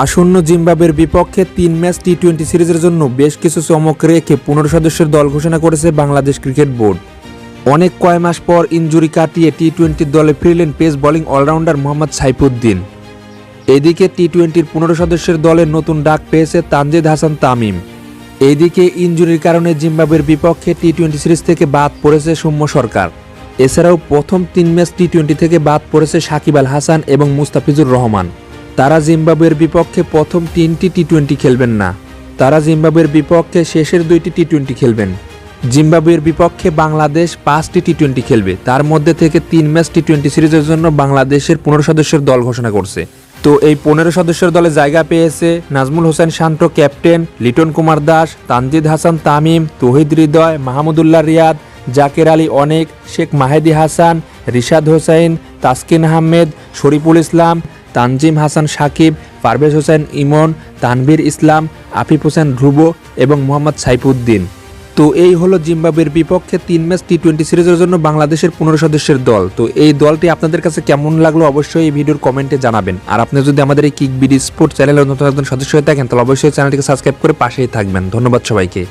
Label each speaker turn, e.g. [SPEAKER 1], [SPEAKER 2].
[SPEAKER 1] আসন্ন জিম্বাবের বিপক্ষে তিন ম্যাচ টি টোয়েন্টি সিরিজের জন্য বেশ কিছু চমক রেখে পনেরো সদস্যের দল ঘোষণা করেছে বাংলাদেশ ক্রিকেট বোর্ড। অনেক কয় মাস পর ইনজুরি কাটিয়ে টি টোয়েন্টির দলে ফিরলেন pace bowling allrounder Mohammad Saifuddin. এদিকে টি টোয়েন্টির পনেরো সদস্যের দলের নতুন ডাক পেয়েছে তানজিদ হাসান তামিম। এদিকে ইনজুরির কারণে জিম্বাবের বিপক্ষে টি টোয়েন্টি সিরিজ থেকে বাদ পড়েছে সৌম্য সরকার। এছাড়াও প্রথম তিন ম্যাচ টি টোয়েন্টি থেকে বাদ পড়েছে সাকিব আল হাসান এবং মুস্তাফিজুর রহমান। তারা জিম্বাবুয়ের বিপক্ষে প্রথম তিনটি টি টোয়েন্টি খেলবেন না। তারা জিম্বাবুয়ের বিপক্ষে শেষের দুইটি টি টোয়েন্টি খেলবেন। জিম্বাবুয়ের বিপক্ষে বাংলাদেশ পাঁচটি টি টোয়েন্টি খেলবে। তার মধ্যে থেকে তিন ম্যাচ টি টোয়েন্টি সিরিজের জন্য বাংলাদেশের পনেরো সদস্যের দল ঘোষণা করছে। তো এই পনেরো সদস্যের দলে জায়গা পেয়েছে নাজমুল হোসেন শান্ত ক্যাপ্টেন, লিটন কুমার দাস, তানজিদ হাসান তামিম, তহিদ হৃদয়, মাহমুদুল্লাহ রিয়াদ, জাকের আলী অনেক, শেখ মাহেদি হাসান, রিশাদ হোসাইন তাসকিন আহমেদ, শরীফুল ইসলাম তানজিম হাসান সাকিব, পারভেজ হোসেন ইমন, তানভীর ইসলাম, আফিফ হোসেন ধ্রুব এবং মোহাম্মদ সাইফুদ্দিন। তো এই হলো জিম্বাবুয়ের বিপক্ষে তিন ম্যাচ টি টোয়েন্টি সিরিজের জন্য বাংলাদেশের পনেরো সদস্যের দল। তো এই দলটি আপনাদের কাছে কেমন লাগল অবশ্যই এই ভিডিওর কমেন্টে জানাবেন। আর আপনি যদি আমাদের এই কিক বিডি স্পোর্ট চ্যানেলের নতুন একজন সদস্য হয়ে থাকেন, তাহলে অবশ্যই চ্যানেলটিকে সাবস্ক্রাইব করে পাশেই থাকবেন। ধন্যবাদ সবাইকে।